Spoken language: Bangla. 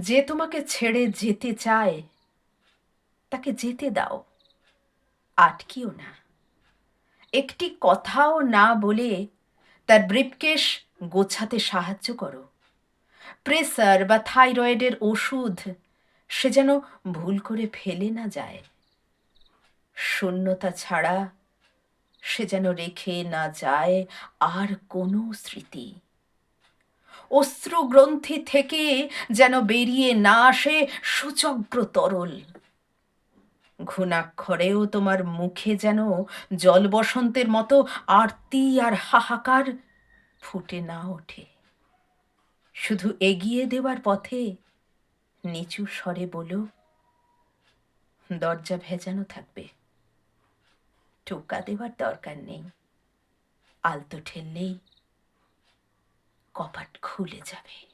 যে তোমাকে ছেড়ে যেতে চায়, তাকে যেতে দাও। আটকিও না। একটি কথাও না বলে তার ব্রিফকেশ গোছাতে সাহায্য করো। প্রেসার বা থাইরয়েডের ওষুধ সে যেন ভুল করে ফেলে না যায়। শূন্যতা ছাড়া সে যেন রেখে না যায় আর কোনো স্মৃতি। অশ্রু গ্রন্থি থেকে যেন বেরিয়ে না আসে সুচগ্র তরল। ঘুণাক্ষরেও তোমার মুখে যেন জল বসন্তের মতো আরতি আর হাহাকার ফুটে না ওঠে। শুধু এগিয়ে দেওয়ার পথে নিচু স্বরে বলো, দরজা ভেজানো থাকবে। টোকা দেওয়ার দরকার নেই, আলতো ঠেললেই কপাট খুলে যাবে।